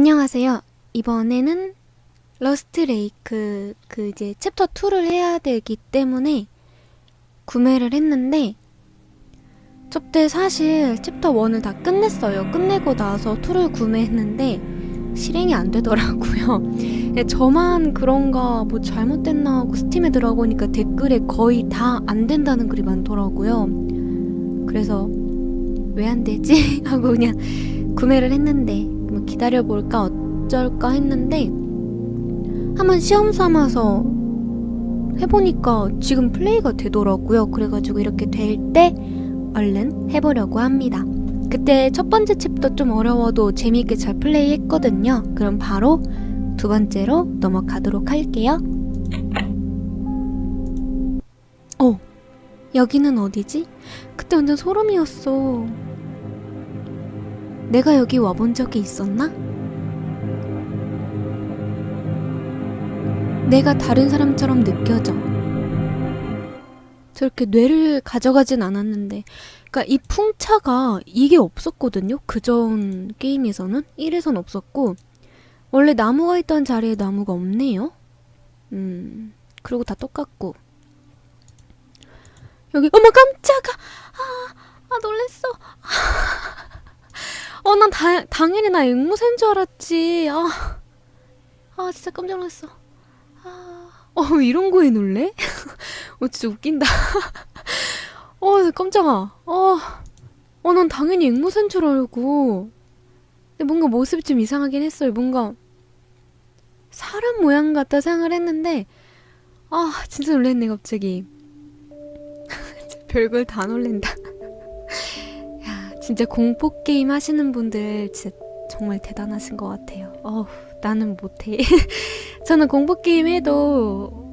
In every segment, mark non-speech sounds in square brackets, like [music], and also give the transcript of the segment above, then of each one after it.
안녕하세요. 이번에는 러스트 레이크 그 이제 챕터 2를 해야 되기 때문에 구매를 했는데 저때 사실 챕터 1을 다 끝냈어요. 끝내고 나서 2를 구매했는데 실행이 안 되더라고요. [laughs] 예, 저만 그런가 뭐 잘못됐나 하고 스팀에 들어보니까 댓글에 거의 다 안 된다는 글이 많더라고요. 그래서 왜 안 되지? [laughs] 하고 그냥 구매를 했는데 뭐 기다려볼까 어쩔까 했는데 한번 시험 삼아서 해보니까 지금 플레이가 되더라고요. 그래가지고 이렇게 될 때 얼른 해보려고 합니다. 그때 첫 번째 챕터 좀 어려워도 재미있게 잘 플레이 했거든요. 그럼 바로 두 번째로 넘어가도록 할게요. 어, 여기는 어디지? 그때 완전 소름이었어. 내가 여기 와본 적이 있었나? 내가 다른 사람처럼 느껴져. 저렇게 뇌를 가져가진 않았는데, 그니까 이 풍차가 이게 없었거든요? 그전 게임에서는? 1에선 없었고, 원래 나무가 있던 자리에 나무가 없네요? 음, 그리고 다 똑같고. 여기, 어머, 깜짝아! 아, 아, 놀랬어. [laughs] 어, 난 다, 당연히 나 앵무새인 줄 알았지. 아, 아, 진짜 깜짝 놀랐어. 아, 어, 이런 거에 놀래? [laughs] 어, 진짜 웃긴다. [laughs] 어, 깜짝아. 어, 어, 난 당연히 앵무새인 줄 알고. 근데 뭔가 모습이 좀 이상하긴 했어요. 뭔가 사람 모양 같다 생각을 했는데, 아, 진짜 놀랬네, 갑자기. [laughs] 별걸 다 놀랜다. 야, 진짜 공포 게임 하시는 분들 진짜 정말 대단하신 것 같아요. 어우, 나는 못해. [laughs] 저는 공포 게임 해도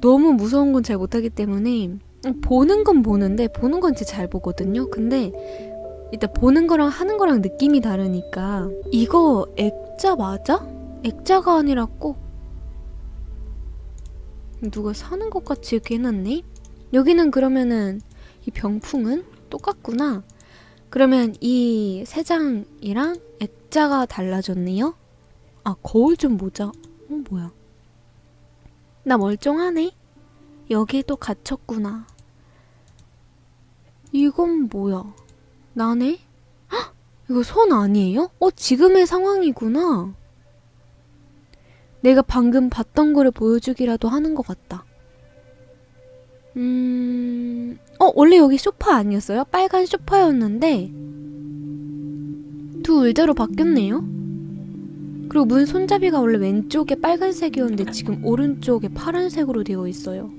너무 무서운 건 잘 못하기 때문에 보는 건 보는데 보는 건 진짜 잘 보거든요. 근데 일단 보는 거랑 하는 거랑 느낌이 다르니까 이거 액자 맞아? 액자가 아니라 꼭 누가 사는 것 같이 이렇게 해놨네? 여기는 그러면은 이 병풍은 똑같구나. 그러면 이 세 장이랑 액자가 달라졌네요? 아, 거울 좀 보자. 어, 뭐야. 나 멀쩡하네? 여기에 또 갇혔구나. 이건 뭐야? 나네? 헉! 이거 손 아니에요? 어, 지금의 상황이구나. 내가 방금 봤던 거를 보여주기라도 하는 것 같다. 음, 어, 원래 여기 소파 아니었어요? 빨간 소파였는데, 두 의자로 바뀌었네요? 그리고 문 손잡이가 원래 왼쪽에 빨간색이었는데 지금 오른쪽에 파란색으로 되어 있어요.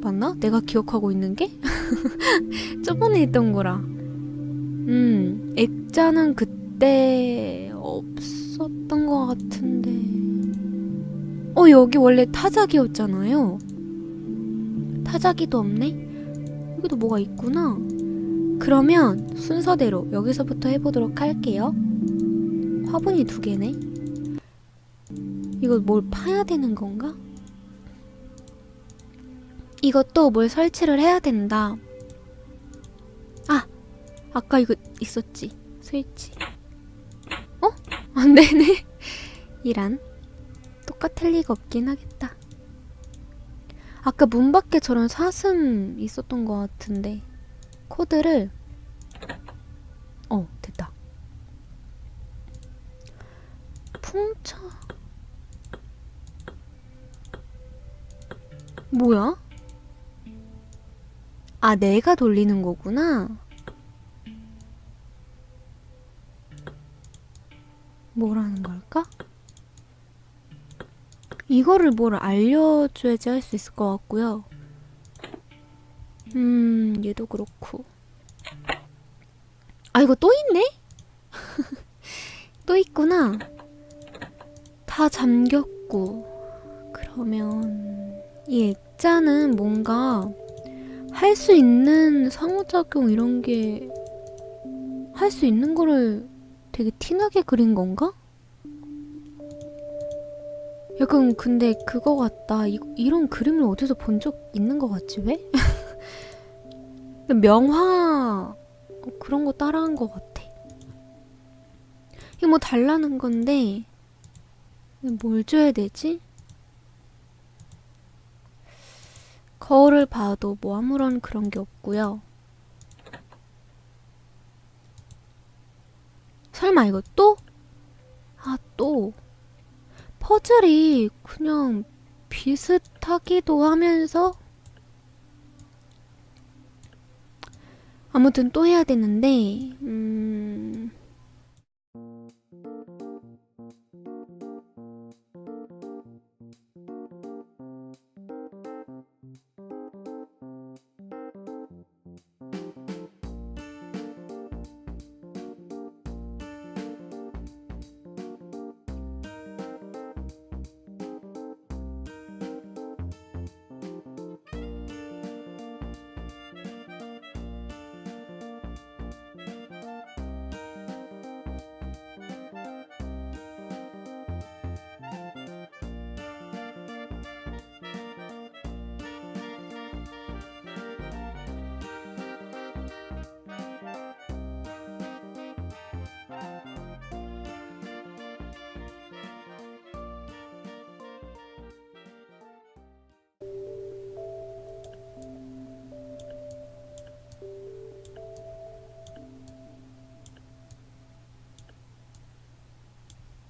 맞나? 내가 기억하고 있는 게? [laughs] 저번에 했던 거라. 음, 액자는 그때 없었던 것 같은데. 어, 여기 원래 타자기였잖아요. 타자기도 없네? 여기도 뭐가 있구나. 그러면 순서대로 여기서부터 해보도록 할게요. 화분이 두 개네. 이거 뭘 파야 되는 건가? 이것도 뭘 설치를 해야 된다. 아! 아까 이거 있었지. 스위치. 어? 안 되네. [laughs] 이란. 똑같을 리가 없긴 하겠다. 아까 문 밖에 저런 사슴 있었던 것 같은데. 코드를 어 됐다 풍차 뭐야? 아 내가 돌리는 거구나 뭐라는 걸까? 이거를 뭘 알려줘야지 할 수 있을 것 같고요 음, 얘도 그렇고. 아, 이거 또 있네? [laughs] 또 있구나. 다 잠겼고. 그러면, 이 액자는 뭔가 할 수 있는 상호작용 이런 게 할 수 있는 거를 되게 티나게 그린 건가? 약간 근데 그거 같다. 이, 이런 그림을 어디서 본 적 있는 것 같지 왜? [laughs] 명화 그런 거 따라한 것 같아. 이거 뭐 달라는 건데 뭘 줘야 되지? 거울을 봐도 뭐 아무런 그런 게 없고요. 설마 이거 또? 아, 또. 퍼즐이 그냥 비슷하기도 하면서 아무튼 또 해야 되는데, 음,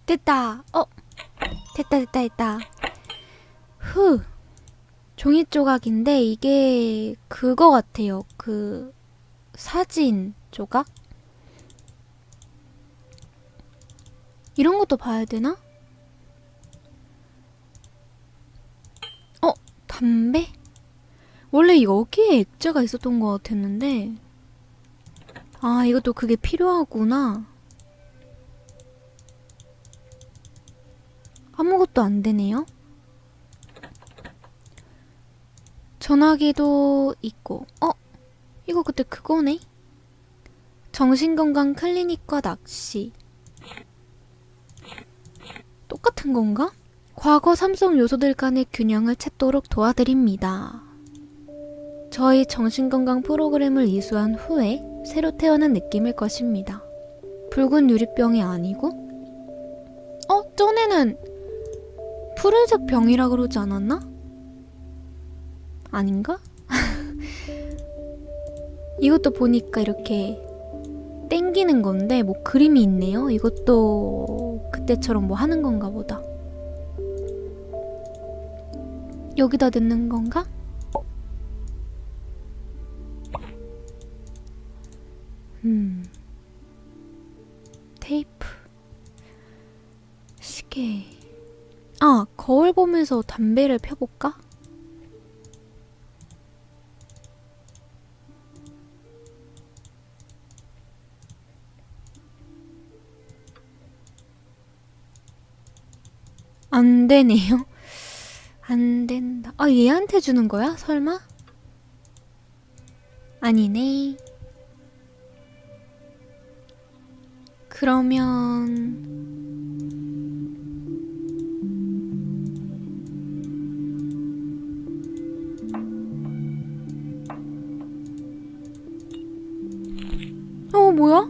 됐다. 어, 됐다, 됐다, 됐다. 후. 종이 조각인데 이게 그거 같아요. 그 사진 조각? 이런 것도 봐야 되나? 어, 담배? 원래 여기에 액자가 있었던 것 같았는데. 아, 이것도 그게 필요하구나. 아무것도 안 되네요. 전화기도 있고, 어? 이거 그때 그거네? 정신건강 클리닉과 낚시. 똑같은 건가? 과거 삼성 요소들 간의 균형을 찾도록 도와드립니다. 저희 정신건강 프로그램을 이수한 후에 새로 태어난 느낌일 것입니다. 붉은 유리병이 아니고? 어, 전에는 푸른색 병이라 그러지 않았나? 아닌가? [laughs] 이것도 보니까 이렇게 땡기는 건데 뭐 그림이 있네요. 이것도 그때처럼 뭐 하는 건가 보다. 여기다 넣는 건가? 음. 보면서 담배를 펴볼까? 안 되네요. [laughs] 안 된다. 아, 얘한테 주는 거야? 설마? 아니네. 그러면 뭐야?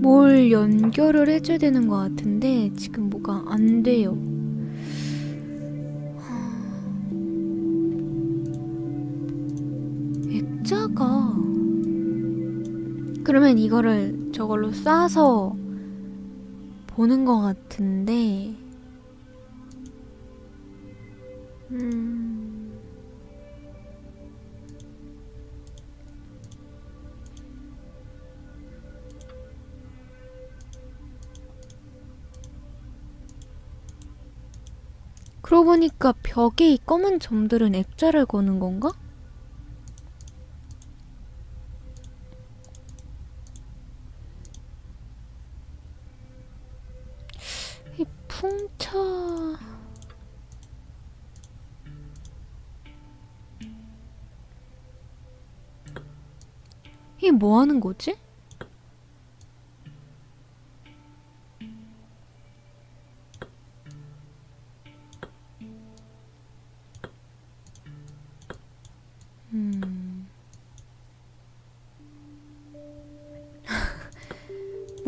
뭘 연결을 해줘야 되는 것 같은데 지금 뭐가 안 돼요. 액자가 그러면 이거를 저걸로 싸서 보는 것 같은데 그러고 보니까 벽에 이 검은 점들은 액자를 거는 건가? 이 풍차 이게 뭐 하는 거지?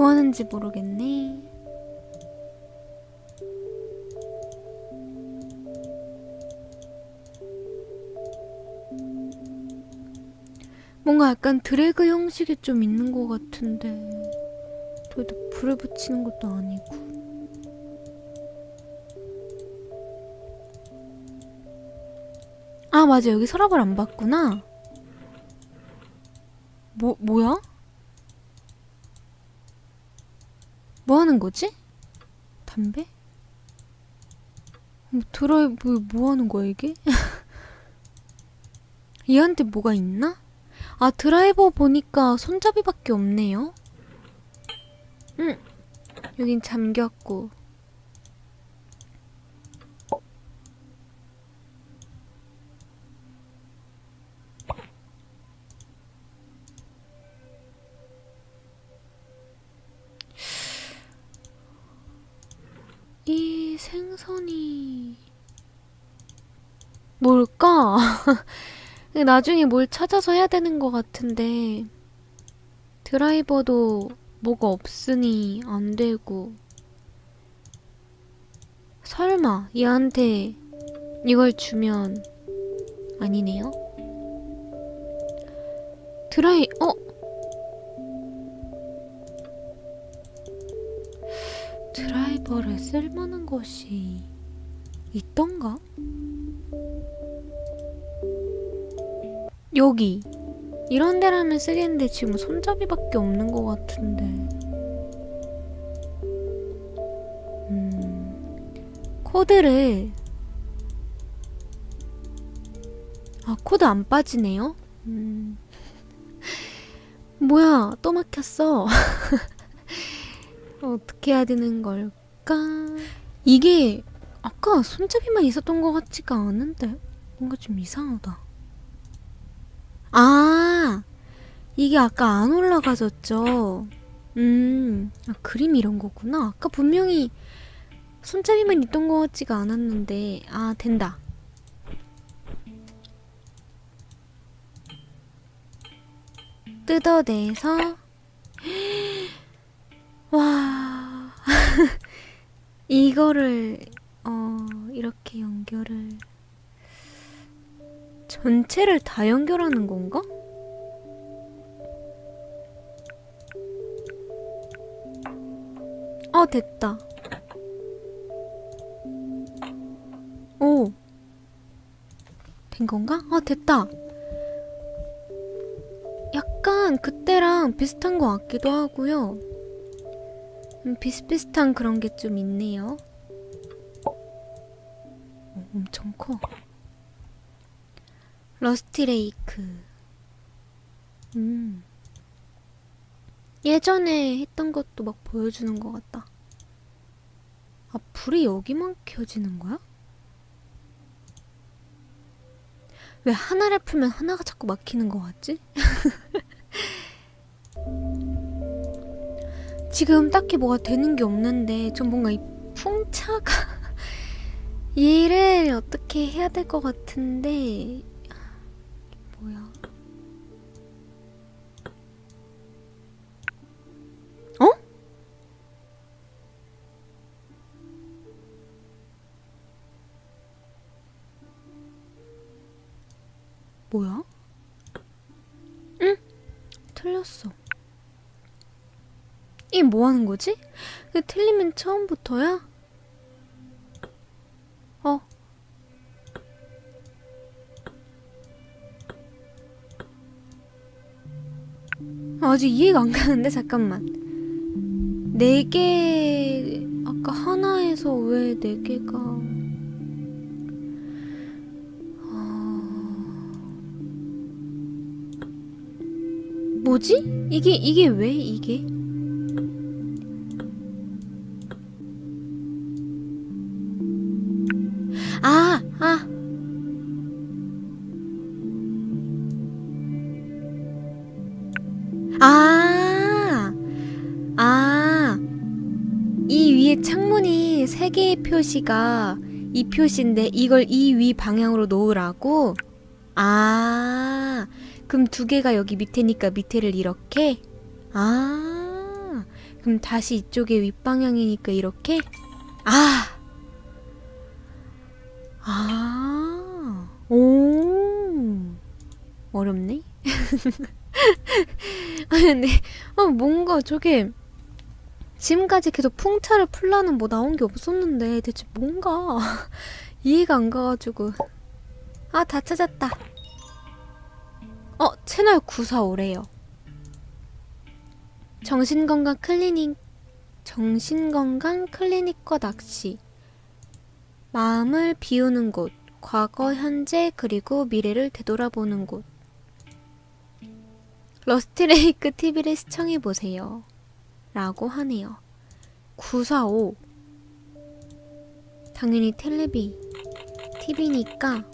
뭐 하는지 모르겠네. 뭔가 약간 드래그 형식이 좀 있는 것 같은데 저기다 불을 붙이는 것도 아니고 아 맞아 여기 서랍을 안 봤구나 뭐 뭐야? 뭐 하는 거지? 담배? 뭐 드라이브 뭐 하는 거야 이게? [laughs] 얘한테 뭐가 있나? 아 드라이버 보니까 손잡이밖에 없네요. 응. 여긴 잠겼고. 이 생선이 뭘까? [laughs] 나중에 뭘 찾아서 해야 되는 것 같은데 드라이버도 뭐가 없으니 안 되고 설마 얘한테 이걸 주면 아니네요. 드라이 어 드라이버를 쓸만한 것이 있던가? 여기. 이런 데라면 쓰겠는데 지금 손잡이밖에 없는 것 같은데. 음 코드를. 아 코드 안 빠지네요? 음. [laughs] 뭐야 또 막혔어. [laughs] 어떻게 해야 되는 걸까? 이게 아까 손잡이만 있었던 것 같지가 않은데 뭔가 좀 이상하다 아, 이게 아까 안 올라가졌죠? 음, 아, 그림 이런 거구나. 아까 분명히 손잡이만 있던 것 같지가 않았는데, 아, 된다. 뜯어내서, [gasps] 와, [laughs] 이거를, 어, 이렇게 연결을. 전체를 다 연결하는 건가? 어, 됐다. 오. 된 건가? 아, 됐다. 약간 그때랑 비슷한 것 같기도 하고요. 음, 비슷비슷한 그런 게 좀 있네요. 어, 엄청 커. 러스티 레이크. 음. 예전에 했던 것도 막 보여주는 것 같다. 아, 불이 여기만 켜지는 거야? 왜 하나를 풀면 하나가 자꾸 막히는 것 같지? [laughs] 지금 딱히 뭐가 되는 게 없는데 좀 뭔가 이 풍차가 얘를 어떻게 해야 될 것 같은데 뭐야? 어? 뭐야? 응? 틀렸어. 이뭐 하는 거지? 그 틀리면 처음부터야? 아직 이해가 안 가는데 잠깐만. 네 개 아까 하나에서 왜 네 개가 아... 뭐지? 이게 이게 왜 이게? 표시가 이 표시인데 이걸 이 위 방향으로 놓으라고? 아, 그럼 두 개가 여기 밑에니까 밑에를 이렇게? 아, 그럼 다시 이쪽에 윗방향이니까 이렇게? 아! 아! 오! 어렵네? [laughs] 아니, 근데, 아, 뭔가 저게, 지금까지 계속 풍차를 풀라는 뭐 나온 게 없었는데, 대체 뭔가, [laughs] 이해가 안 가가지고. 아, 다 찾았다. 어, 채널 945래요. 정신건강 클리닉, 정신건강 클리닉과 낚시. 마음을 비우는 곳, 과거, 현재, 그리고 미래를 되돌아보는 곳. 러스트레이크 TV를 시청해보세요. 라고 하네요. 945. 당연히 텔레비, TV니까.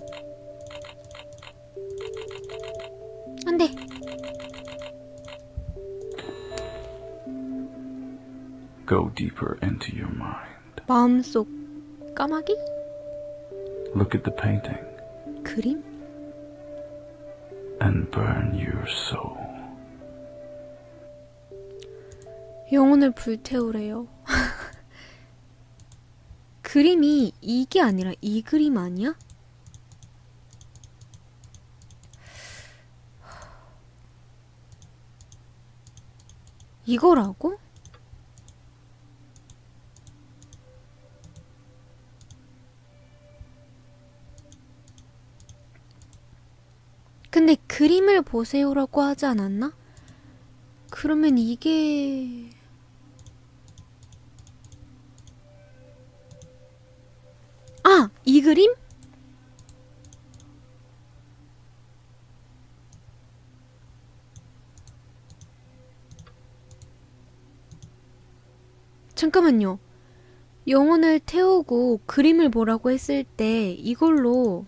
안 돼. Go deeper into your mind. 마음속 까마귀? Look at the painting 그림? and burn your soul. 영혼을 불태우래요. [laughs] 그림이 이게 아니라 이 그림 아니야? 이거라고? 근데 그림을 보세요라고 하지 않았나? 그러면 이게 아, 이 그림? 잠깐만요. 영혼을 태우고 그림을 보라고 했을 때 이걸로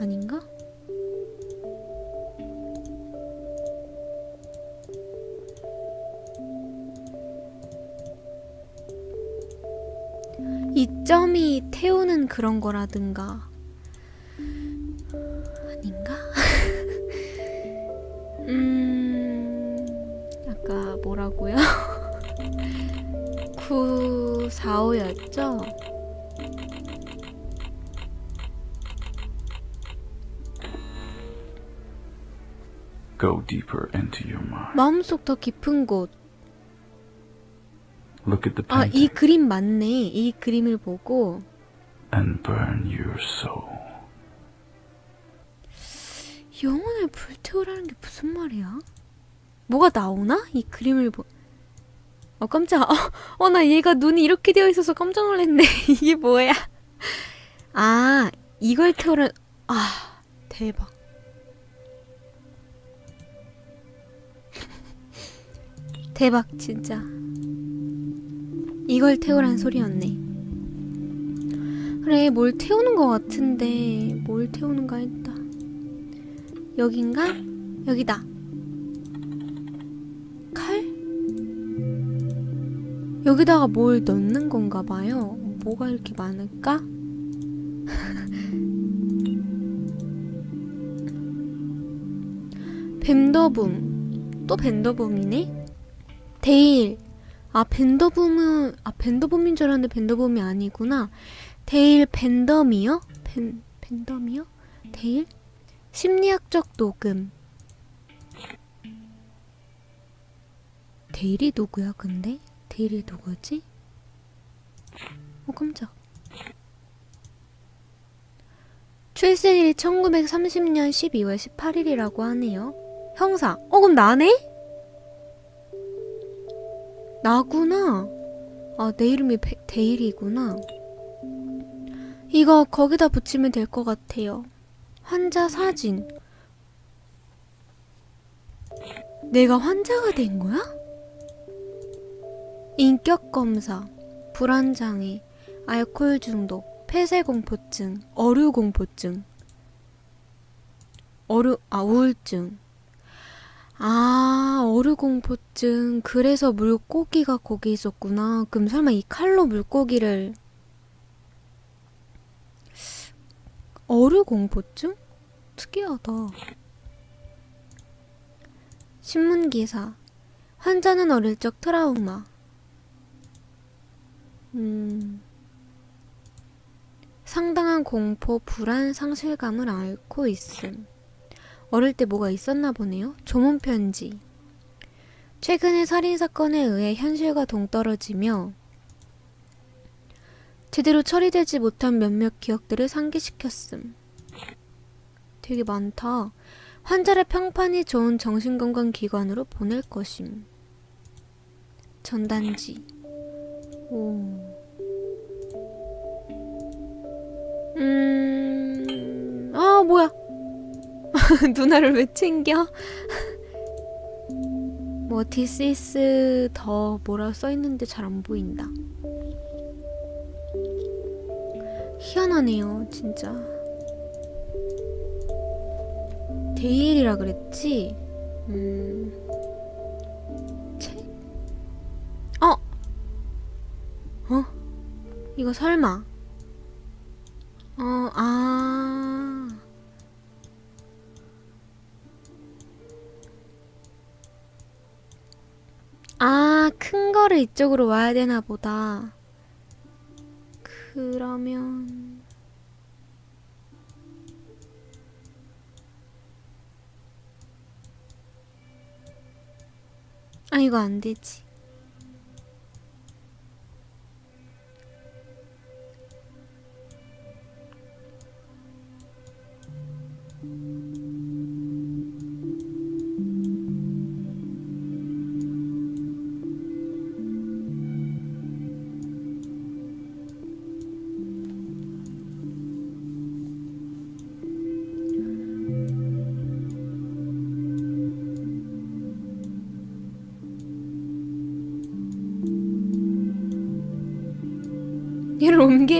아닌가? 태우는 그런 거라든가 아닌가? [laughs] 음 아까 뭐라고요? [laughs] 945였죠? Go deeper into your mind. 마음속 더 깊은 곳. Look at the 아, 이 painting 그림 맞네. 이 그림을 보고 and burn your soul. 영혼을 불태우라는 게 무슨 말이야? 뭐가 나오나? 이 그림을 보. 어 깜짝. 어, 어, 나 얘가 눈이 이렇게 되어 있어서 깜짝 놀랐네. [laughs] 이게 뭐야? 아, 이걸 태우라. 아, 대박. [laughs] 대박 진짜. 이걸 태우란 소리였네. 그래, 뭘 태우는 것 같은데 뭘 태우는가 했다. 여긴가? 여기다. 칼? 여기다가 뭘 넣는 건가 봐요. 뭐가 이렇게 많을까? [laughs] 뱀더붐. 또 뱀더붐이네? 데일. 아, 벤더붐은, 아, 벤더붐인 줄 알았는데 벤더붐이 아니구나. 데일 벤덤이요? 벤, 벤덤이요? 데일? 심리학적 녹음. 데일이 누구야, 근데? 데일이 누구지? 어, 깜짝. 출생일이 1930년 12월 18일이라고 하네요. 형사. 어, 그럼 나네? 나구나. 아, 내 이름이 배, 데일이구나. 이거 거기다 붙이면 될 것 같아요. 환자 사진. 내가 환자가 된 거야? 인격 검사, 불안 장애, 알코올 중독, 폐쇄 공포증, 어류 공포증, 어류 아 우울증. 아, 어류 공포증. 그래서 물고기가 거기 있었구나. 그럼 설마 이 칼로 물고기를 어류 공포증? 특이하다. 신문기사. 환자는 어릴 적 트라우마. 음. 상당한 공포, 불안, 상실감을 앓고 있음. 어릴 때 뭐가 있었나 보네요. 조문 편지. 최근의 살인 사건에 의해 현실과 동떨어지며 제대로 처리되지 못한 몇몇 기억들을 상기시켰음. 되게 많다. 환자를 평판이 좋은 정신건강기관으로 보낼 것임. 전단지. 오. 음, 아, 뭐야. [laughs] 누나를 왜 챙겨? [laughs] 뭐, this is 더 뭐라 써있는데 잘 안 보인다. 희한하네요, 진짜. 데일이라 그랬지? 음. 책? 어! 어? 이거 설마. 어, 아. 큰 거를 이쪽으로 와야 되나 보다. 그러면. 아, 이거 안 되지.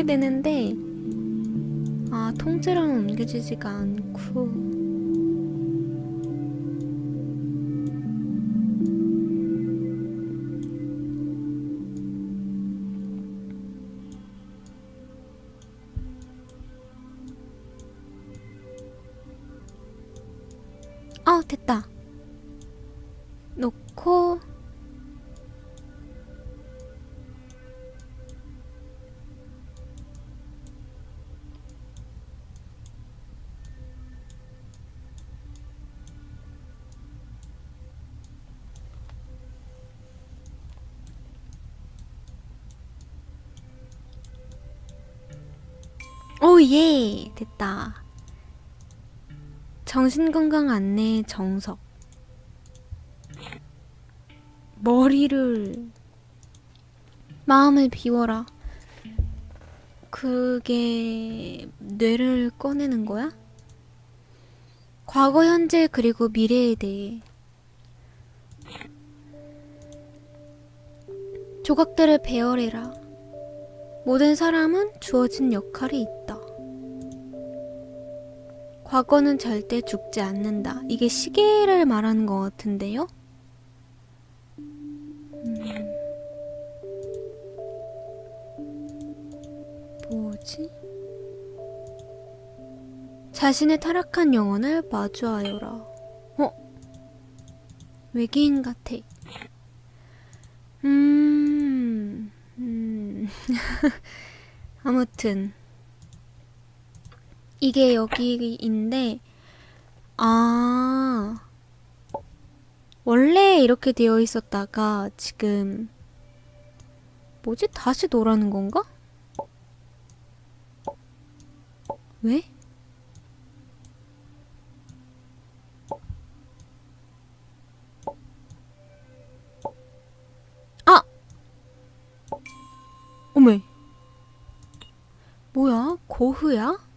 되는데 아 통째로는 옮겨지지가 않고. 어 됐다. 놓고 오예 됐다 정신건강 안내 정석 머리를 마음을 비워라 그게 뇌를 꺼내는 거야? 과거, 현재, 그리고 미래에 대해 조각들을 배열해라. 모든 사람은 주어진 역할이 있다. 과거는 절대 죽지 않는다. 이게 시계를 말하는 것 같은데요? 음. 뭐지? 자신의 타락한 영혼을 마주하여라. 어? 외계인 같아. 음, 음. [laughs] 아무튼. 이게 여기인데, 아. 원래 이렇게 되어 있었다가 지금, 뭐지? 다시 노라는 건가? 왜? 아! 어메. 뭐야? 고흐야?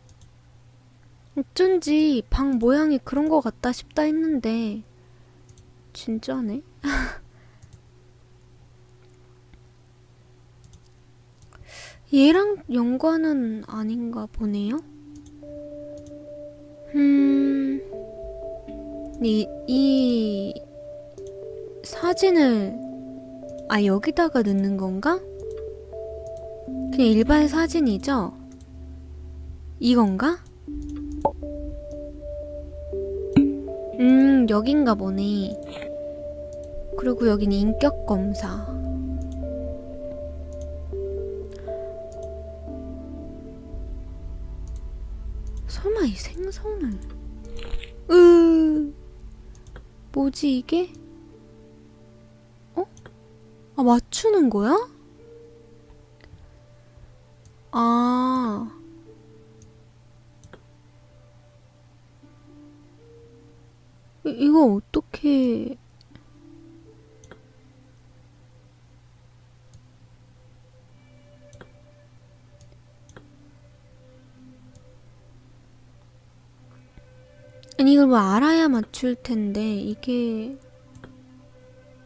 어쩐지 방 모양이 그런 거 같다 싶다 했는데 진짜네. [laughs] 얘랑 연관은 아닌가 보네요. 음, 이, 이 사진을 아 여기다가 넣는 건가? 그냥 일반 사진이죠? 이건가? 음, 여긴가 보네. 그리고 여긴 인격 검사. 설마 이 생선을 으 뭐지 이게? 어? 아 맞추는 거야? 아 이, 이거 어떻게? 아니 이걸 뭐 알아야 맞출 텐데 이게.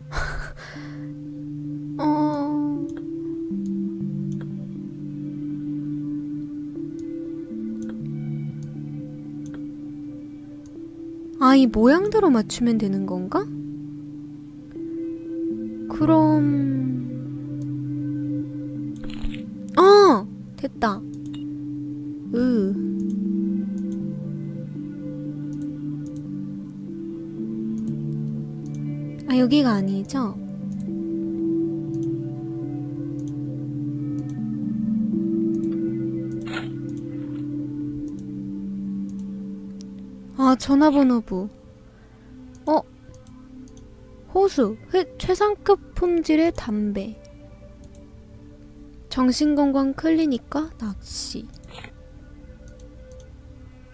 [laughs] 어 아, 이 모양대로 맞추면 되는 건가? 그럼 어 됐다 으 아, 여기가 아니죠? 아, 전화번호부. 어? 호수, 회, 최상급 품질의 담배. 정신건강 클리닉과 낚시.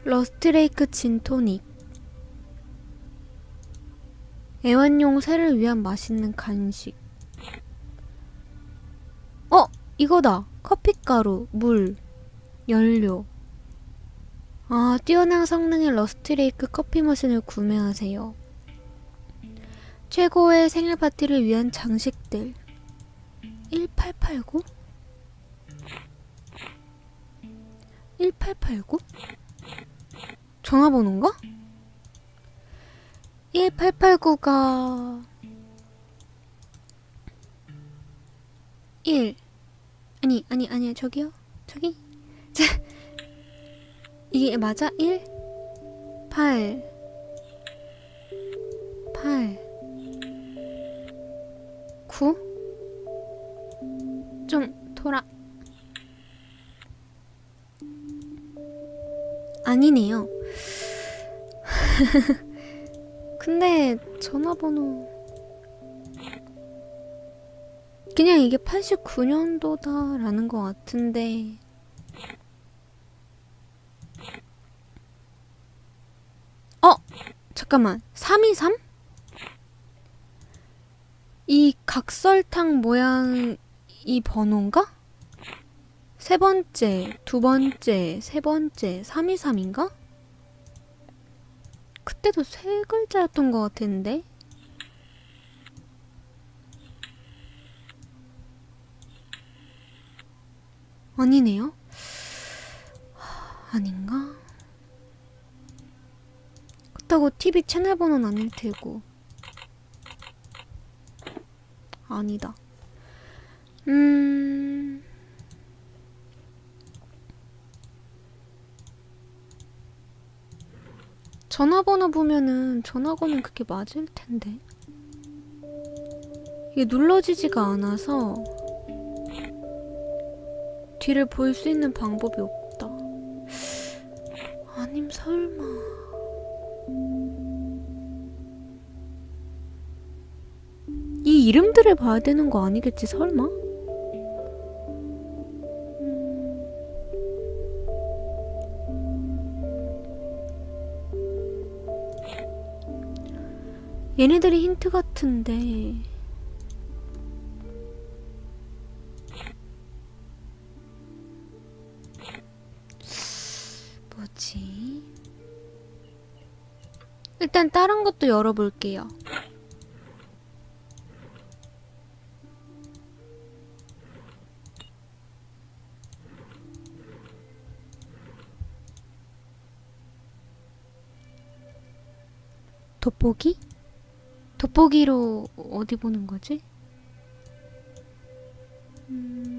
러스트레이크 진토닉. 애완용 새를 위한 맛있는 간식. 어, 이거다. 커피가루, 물, 연료. 아, 뛰어난 성능의 러스트레이크 커피 머신을 구매하세요. 최고의 생일 파티를 위한 장식들. 1889? 1889? 전화번호인가? 1889가 1 아니 아니 아니야 저기요 저기 자 이게 맞아? 1 8 8 9 좀 돌아. 아니네요. [laughs] 근데 전화번호 그냥 이게 89년도다라는 것 같은데 어 잠깐만 323? 이 각설탕 모양 이 번호인가? 세 번째, 두 번째, 세 번째, 323인가? 그때도 세 글자였던 것 같은데? 아니네요? 하, 아닌가? 그렇다고 TV 채널 번호는 아닐 테고. 아니다. 음. 전화번호 보면은 전화번호는 그게 맞을 텐데. 이게 눌러지지가 않아서 뒤를 볼 수 있는 방법이 없다. 아님 설마. 이 이름들을 봐야 되는 거 아니겠지 설마? 음. 얘네들이 힌트 같은데 일단 다른 것도 열어볼게요. 돋보기? 돋보기로 어디 보는 거지? 음...